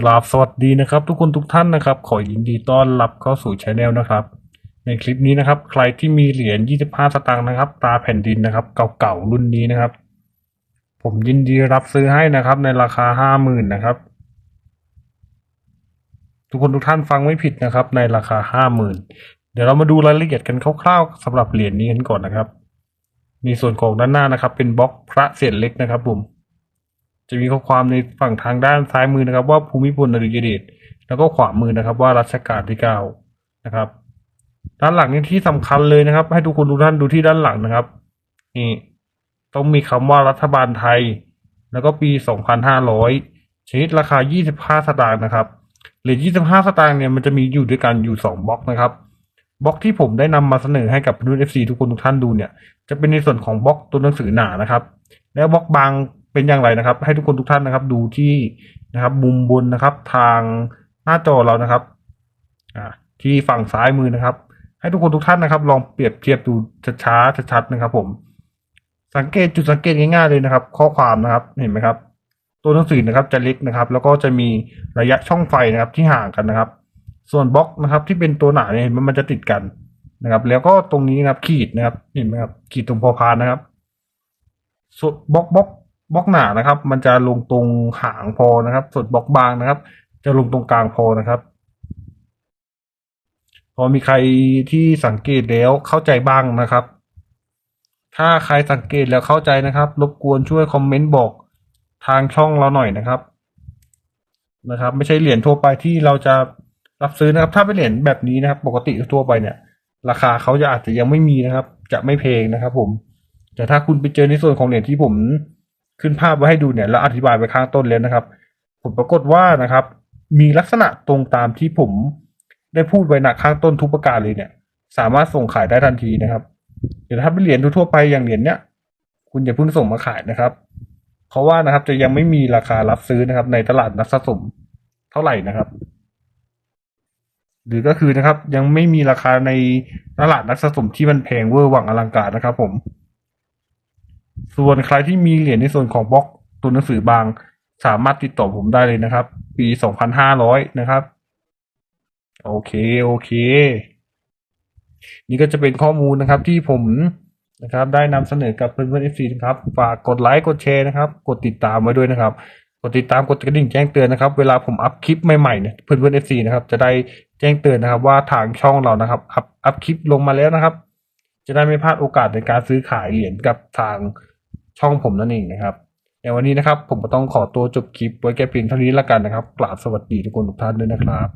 กราบสวัสดีนะครับ ทุกคนทุกท่านนะครับ ขอยินดีต้อนรับเข้าสู่ช anel นะครับ ในคลิปนี้นะครับ ใครที่มีเหรียญ 25 สตางค์นะครับตราแผ่นดินนะครับ เก่าๆรุ่นนี้นะครับ ผมยินดีรับซื้อให้นะครับ ในราคา 50,000นะครับ ทุกคนทุกท่านฟังไม่ผิดนะครับ ในราคา 50,000 เดี๋ยวเรามาดูรายละเอียดกันคร่าวๆสำหรับเหรียญนี้กันก่อนนะครับมีส่วนของด้านหน้านะครับ เป็นบล็อกพระเศษเล็กนะครับผม จะมีข้อความในฝั่งทางด้านซ้ายมือนะครับ ว่าภูมิพลอดุลยเดชแล้วก็ขวามือนะครับ ว่ารัชกาลที่เก้านะครับ ด้านหลังนี่ที่สำคัญเลยนะครับ ให้ทุกคนทุกท่านดูที่ด้านหลังนะครับ นี่ ต้องมีคำว่ารัฐบาลไทย แล้วก็ปี2,500ชนิดราคา25สตางค์นะครับเหรียญ25สตางค์เนี่ยมันจะมีอยู่ด้วยกันอยู่2บล็อกนะครับบล็อกที่ผมได้นำมาเสนอให้กับเพื่อน FC ทุกคนทุกท่านดูเนี่ย จะเป็นในส่วนของบล็อกตัวหนังสือหนานะครับ แล้วบล็อกบาง เป็นอย่างไรนะครับ ให้ทุกคนทุกท่านนะครับ ดูที่นะครับ มุมบนนะครับ ทางหน้าจอเรานะครับที่ฝั่งซ้ายมือนะครับ ให้ทุกคนทุกท่านนะครับ ลองเปรียบเทียบดูช้าๆชัดๆนะครับ ผม สังเกตจุดสังเกตง่ายๆเลยนะครับ ข้อความนะครับเห็นไหมครับ ตัวหนังสือนะครับจะเล็กนะครับ แล้วก็จะมีระยะช่องไฟนะครับที่ห่างกันนะครับ ส่วนบล็อกนะครับ ที่เป็นตัวหนาเนี่ยมมันจะติดกันนะครับ แล้วก็ตรงนี้นะครับขีดนะครับเห็นไหมครับขีดตรงพอพานนะครับส่วนบล็อกบล็อก บล็อกหนานะครับ มันจะลงตรงหางพอนะครับ ส่วนบล็อกบางนะครับ จะลงตรงกลางพอนะครับพอมีใครที่สังเกตแล้วเข้าใจบ้างนะครับ ถ้าใครสังเกตแล้วเข้าใจนะครับ รบกวนช่วยคอมเมนต์บอกทางช่องเราหน่อยนะครับนะครับ ไม่ใช่เหรียญทั่วไปที่เราจะรับซื้อนะครับ ถ้าเป็นเหรียญแบบนี้นะครับ ปกติทั่วไปเนี่ย ราคาเขาจะอาจจะยังไม่มีนะครับ จะไม่แพงนะครับ ผม แต่ถ้าคุณไปเจอในส่วนของเหรียญที่ผม ขึ้นภาพไว้ให้ดูเนี่ยแล้วอธิบายไปข้างต้นแล้วนะครับผมปรากฏว่านะครับ มีลักษณะตรงตามที่ผมได้พูดไว้นะข้างต้นทุกประการเลยเนี่ย สามารถส่งขายได้ทันทีนะครับ เดี๋ยวถ้าเป็นเหรียญทั่วไปอย่างเหรียญเนี้ยคุณอย่าเพิ่งส่งมาขายนะครับ เพราะว่านะครับจะยังไม่มีราคารับซื้อนะครับ ในตลาดนักสะสมเท่าไหร่นะครับ หรือก็คือนะครับ ยังไม่มีราคาในตลาดนักสะสมที่มันแพงเวอร์หวังอลังการนะครับ ผม ส่วนใครที่มีเหรียญในส่วนของบล็อกตัวหนังสือบาง สามารถติดต่อผมได้เลยนะครับ ปีสองพันห้าร้อยนะครับ โอเค โอเค นี่ก็จะเป็นข้อมูลนะครับที่ผมนะครับ ได้นำเสนอกับเพื่อนเพื่อนเอฟซีนะครับ ฝากกดไลค์กดแชร์นะครับ กดติดตามไว้ด้วยนะครับ กดติดตามกดกระดิ่งแจ้งเตือนนะครับ เวลาผมอัพคลิปใหม่ๆเนี่ยเพื่อนเพื่อนเอฟซีนะครับ จะได้แจ้งเตือนนะครับ ว่าทางช่องเรานะครับอัพอัพคลิปลงมาแล้วนะครับ จะได้ไม่พลาดโอกาสในการซื้อขายเหรียญกับทาง ช่องผมนั่นเองนะครับในวันนี้นะครับผมก็ต้องขอตัวจบคลิปไว้แค่เพียงเท่านี้ละกันนะครับกราบสวัสดีทุกคนทุกท่านด้วยนะครับ